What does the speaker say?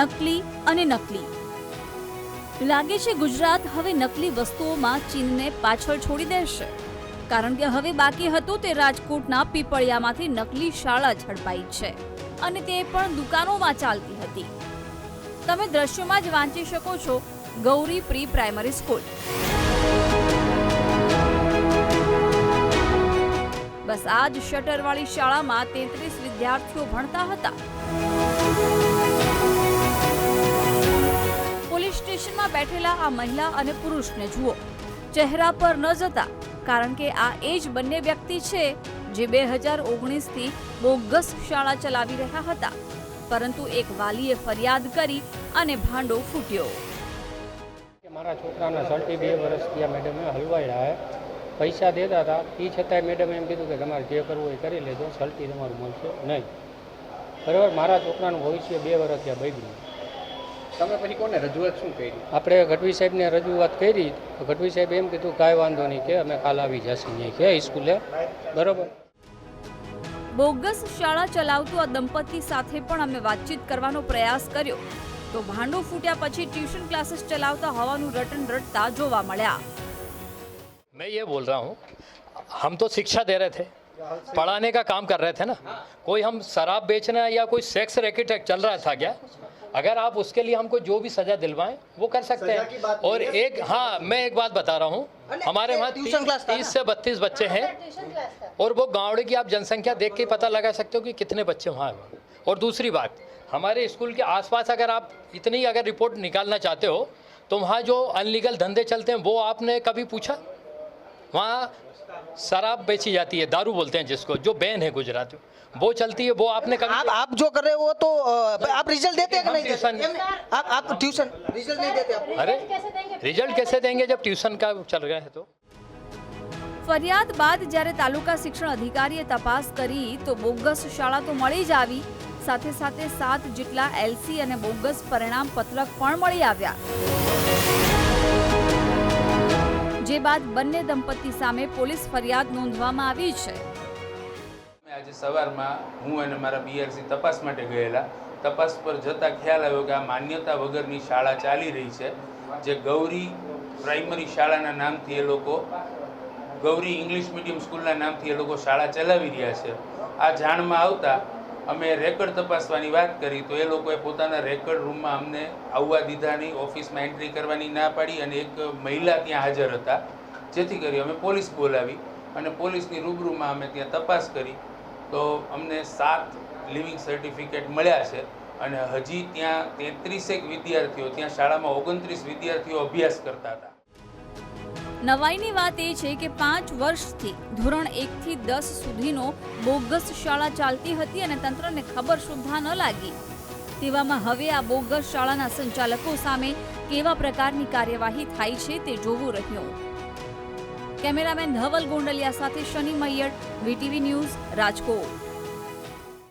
નકલી અને નકલી. લાગે છે ગુજરાત હવે નકલી વસ્તુઓમાં ચીનને પાછળ છોડી દેશે. કારણ કે હવે બાકી હતું તે રાજકોટના પીપળિયામાંથી નકલી શાળા ઝડપાઈ છે અને તે પણ દુકાનોમાં ચાલતી હતી. તમે દ્રશ્યમાં જ વાંચી શકો છો ગૌરી પ્રી પ્રાઇમરી સ્કૂલ. બસ આ જ શટરવાળી શાળામાં તેત્રીસ વિદ્યાર્થીઓ ભણતા હતા. આ મહિલા અને પુરુષને જુઓ. ચહેરા પર ન જતા, કારણ કે આ એ જ બંને વ્યક્તિ છે જે બે હજાર ઓગણીસથી બોગસ શાળા ચલાવી રહ્યા હતા. પરંતુ એક વાલીએ ફરિયાદ કરી અને ભાંડો ફૂટ્યો. મારા છોકરાના સર્ટી બે વર્ષ આ મેડમે હલવાડ્યા પૈસા દેતા હતા. એ છતાંય મેડમે એમ કીધું કે તમારે જે કરવું એ કરી લેજો. સર્ટી તમારું મળશે નહીં. બરાબર? મારા છોકરાનું ભવિષ્ય બે વર્ષ ત્યાં બગડ્યું. તમે પછી કોને રજૂઆત શું કરી આપણે ગઢવી સાહેબને રજૂઆત કરી તો ગઢવી સાહેબ એમ કીધું કાંઈ વાંધો નહીં કે અમે કાલ આવી જશે અહીંયા કે સ્કૂલે બરાબર બોગસ શાળા ચલાવતું આ દંપતી સાથે પણ અમે વાતચીત કરવાનો પ્રયાસ કર્યો તો ભાંડો ફૂટ્યા પછી ટ્યુશન ક્લાસીસ ચલાવતા હોવાનું રટન રટતા જોવા મળ્યા मैं ये बोल रहा हूँ हम तो शिक्षा दे रहे थे पढ़ाने का काम कर रहे थे ना कोई हम शराब बेचना या कोई सेक्स रैकेट चल रहा था क्या अगर आप उसके लिए हमको जो भी सजा दिलवाएँ वो कर सकते हैं। और एक हाँ मैं एक बात बता रहा हूँ। हमारे वहाँ ट्यूशन क्लास तीस से बत्तीस बच्चे हैं और वो गाँव की आप जनसंख्या देख के पता लगा सकते हो कि कितने बच्चे वहाँ हैं। और दूसरी बात हमारे स्कूल के आसपास अगर आप इतनी अगर रिपोर्ट निकालना चाहते हो तो वहाँ जो अनलीगल धंधे चलते हैं वो आपने कभी पूछा? वहाँ शराब बेची जाती है दारू बोलते हैं जिसको जो बैन है गुजरात में वो चलती है वो आपने कभी आप आप जो कर रहे हो वो तो अ, आप रिजल्ट देते हैं कि हम नहीं देते ट्यूशन- आप आप ट्यूशन रिजल्ट नहीं देते आप अरे रिजल्ट कैसे देंगे जब ट्यूशन का चल रहा है तो ફરિયાદ બાદ જ્યારે તાલુકા શિક્ષણ અધિકારીએ તપાસ કરી તો બોગસ શાળા તો મળી જ આવી સાથે સાથે સાત જેટલા એલસી અને બોગસ પરિણામ પત્રક પણ મળી આવ્યા જે બાદ બંને દંપતી સામે પોલીસ ફરિયાદ નોંધવામાં આવી છે. આજે સવારમાં હું અને મારા બીઆરસી તપાસ માટે ગયેલા. તપાસ પર જતાં ખ્યાલ આવ્યો કે આ માન્યતા વગરની શાળા ચાલી રહી છે, જે ગૌરી પ્રાઇમરી શાળાના નામથી એ લોકો, ગૌરી ઇંગ્લિશ મીડિયમ સ્કૂલના નામથી એ લોકો શાળા ચલાવી રહ્યા છે. આ જાણમાં આવતા અમે રેકર્ડ તપાસવાની વાત કરી તો એ લોકોએ પોતાના રેકર્ડ રૂમમાં અમને આવવા દીધા નહીં, ઓફિસમાં એન્ટ્રી કરવાની ના પાડી અને એક મહિલા ત્યાં હાજર હતા. જેથી કરી અમે પોલીસ બોલાવી અને પોલીસની રૂબરૂમાં અમે ત્યાં તપાસ કરી. તો અમને સાત લિવિંગ સર્ટિફિકેટ મળ્યા છે અને હજી ત્યાં તેત્રીસેક વિદ્યાર્થીઓ, ત્યાં શાળામાં ઓગણત્રીસ વિદ્યાર્થીઓ અભ્યાસ કરતા હતા. નવાઈની વાત એ છે કે પાંચ વર્ષથી ધોરણ એકથી દસ સુધીનો બોગસ શાળા ચાલતી હતી અને તંત્રને ખબર સુદ્ધા ન લાગી. તેવામાં હવે આ બોગસ શાળાના સંચાલકો સામે કેવા પ્રકારની કાર્યવાહી થાય છે તે જોવું રહ્યું. કેમેરામેન ધવલ ગોંડલિયા સાથે શનિ મૈયડ વીટીવી ન્યૂઝ રાજકોટ.